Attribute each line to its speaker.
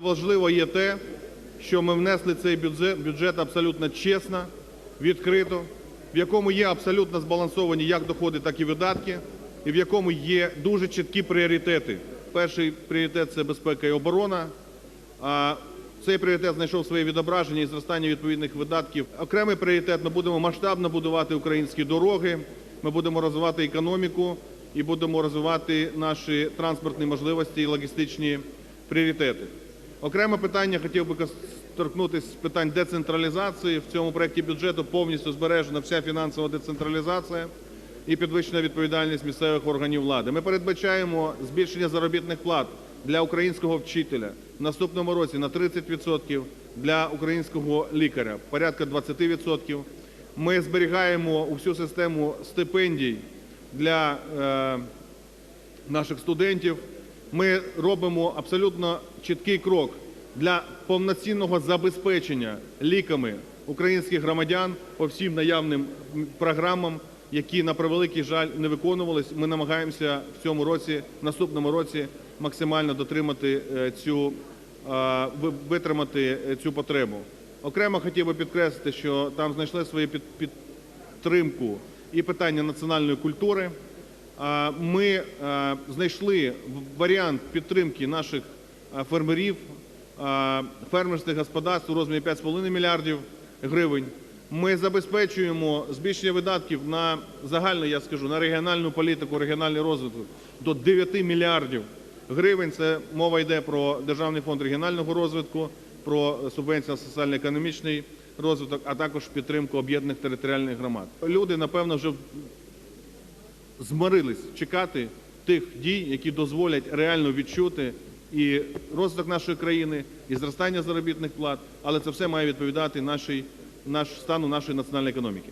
Speaker 1: Важливо є те, що ми внесли цей бюджет, бюджет абсолютно чесно, відкрито, в якому є абсолютно збалансовані як доходи, так і видатки, і в якому є дуже чіткі пріоритети. Перший пріоритет це безпека і оборона. Цей пріоритет знайшов своє відображення і зростання відповідних видатків. Окремий пріоритет ми будемо масштабно будувати українські дороги, ми будемо розвивати економіку і будемо розвивати наші транспортні можливості і логістичні пріоритети. Окреме питання хотів би торкнутися питань децентралізації. В цьому проєкті бюджету повністю збережена вся фінансова децентралізація і підвищена відповідальність місцевих органів влади. Ми передбачаємо збільшення заробітних плат для українського вчителя в наступному році на 30%, для українського лікаря порядка 20%. Ми зберігаємо усю систему стипендій для е, наших студентів. Ми робимо абсолютно чіткий крок для повноцінного забезпечення ліками українських громадян по всім наявним програмам, які на превеликий жаль не виконувались. Ми намагаємося в цьому році, в наступному році максимально дотримати е, цю е, витримати е, цю потребу. Окремо хотів би підкреслити, що там знайшли свою під- підтримку і питання національної культури. А, Ми е, знайшли варіант підтримки наших е, фермерів, е, фермерських господарств у розмірі 5,5 мільярдів гривень. Ми забезпечуємо збільшення видатків на загальну, я скажу, на регіональну політику, регіональний розвиток до 9 мільярдів гривень. Це мова йде про Державний фонд регіонального розвитку, про субвенцію на соціально-економічний розвиток, а також підтримку об'єднаних територіальних громад. Люди, напевно, вже змирились чекати тих дій, які дозволять реально відчути і розвиток нашої країни, і зростання заробітних плат, але це все має відповідати нашій, наш стану нашої національної економіки.